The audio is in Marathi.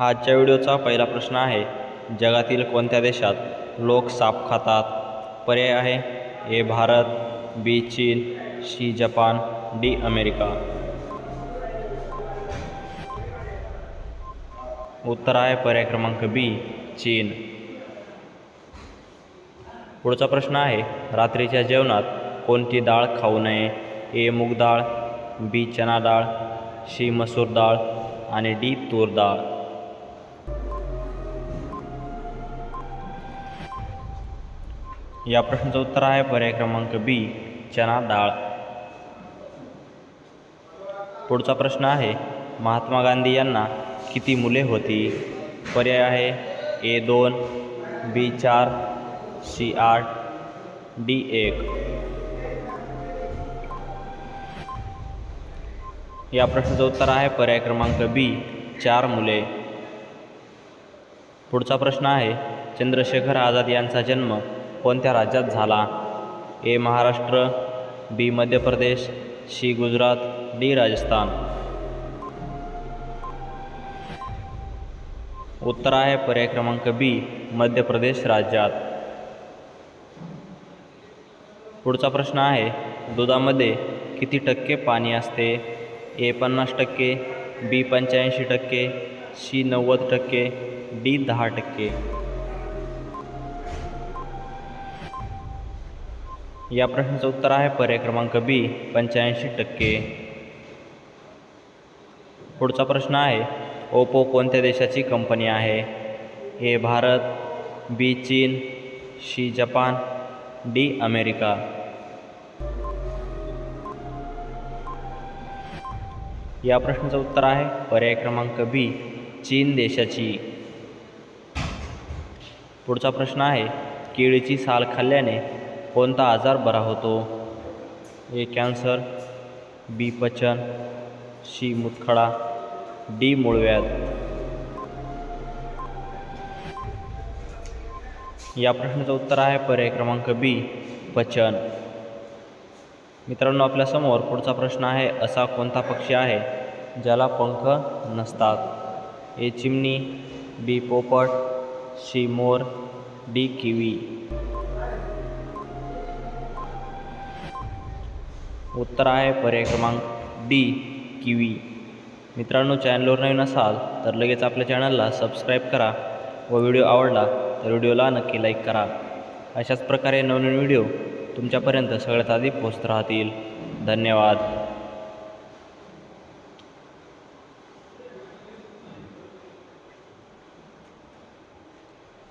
हा आजच्या व्हिडिओचा पहिला प्रश्न आहे जगातील कोणत्या देशात लोक साप खातात? पर्याय आहे ए भारत बी चीन सी जपान डी अमेरिका. उत्तर आहे पर्याय क्रमांक बी चीन. पुढचा प्रश्न आहे रात्रीच्या जेवणात कोणती डाळ खाऊ नये? ए मूग डाळ बी चना डाळ सी मसूर डाळ आणि डी तूर डाळ. या प्रश्नाचं उत्तर आहे पर्याय क्रमांक बी चना डाळ. पुढचा प्रश्न आहे महात्मा गांधी यांना किती मुले होती? पर्याय आहे ए दोन बी चार सी आठ डी एक. या प्रश्नाचं उत्तर आहे पर्याय क्रमांक बी चार मुले. पुढचा प्रश्न आहे चंद्रशेखर आझाद यांचा जन्म कोणत्या राज्यात झाला? A Maharashtra B Madhya Pradesh C Gujarat D Rajasthan. उत्तर आहे पर्याय क्रमांक बी मध्य प्रदेश राज्यात. पुढचा प्रश्न आहे दुधामध्ये किती टक्के पाणी असते? ए पन्नास टक्के बी पंच्याऐंशी टक्के सी नव्वद टक्के डी दहा टक्के. या प्रश्नाचं उत्तर आहे. पर्याय क्रमांक बी पंच्याऐंशी टक्के. पुढचा प्रश्न आहे ओप्पो कोणत्या देशाची कंपनी आहे? ए भारत बी चीन सी जपान डी अमेरिका. या प्रश्नाचं उत्तर आहे पर्याय क्रमांक बी चीन देशाची. पुढचा प्रश्न आहे केळीची साल खाल्ल्याने कोणता आजार बरा होतो? ए कॅन्सर बी पचन सी मुतखडा डी मूळव्याध. या प्रश्नाचं उत्तर आहे पर्याय क्रमांक बी पचन. मित्रांनो आपल्यासमोर पुढचा प्रश्न आहे असा कोणता पक्षी आहे ज्याला पंख नसतात? ए चिमणी बी पोपट सी मोर डी किवी. उत्तर आहे पर्याय क्रमांक डी किवी. मित्रांनो चॅनलवर नवीन असाल तर लगेच आपल्या चॅनलला सबस्क्राईब करा व व्हिडिओ आवडला तर व्हिडिओला नक्की लाईक करा. अशाच प्रकारे नवनवीन व्हिडिओ तुमच्यापर्यंत सगळ्यात आधी पोचत राहतील. धन्यवाद.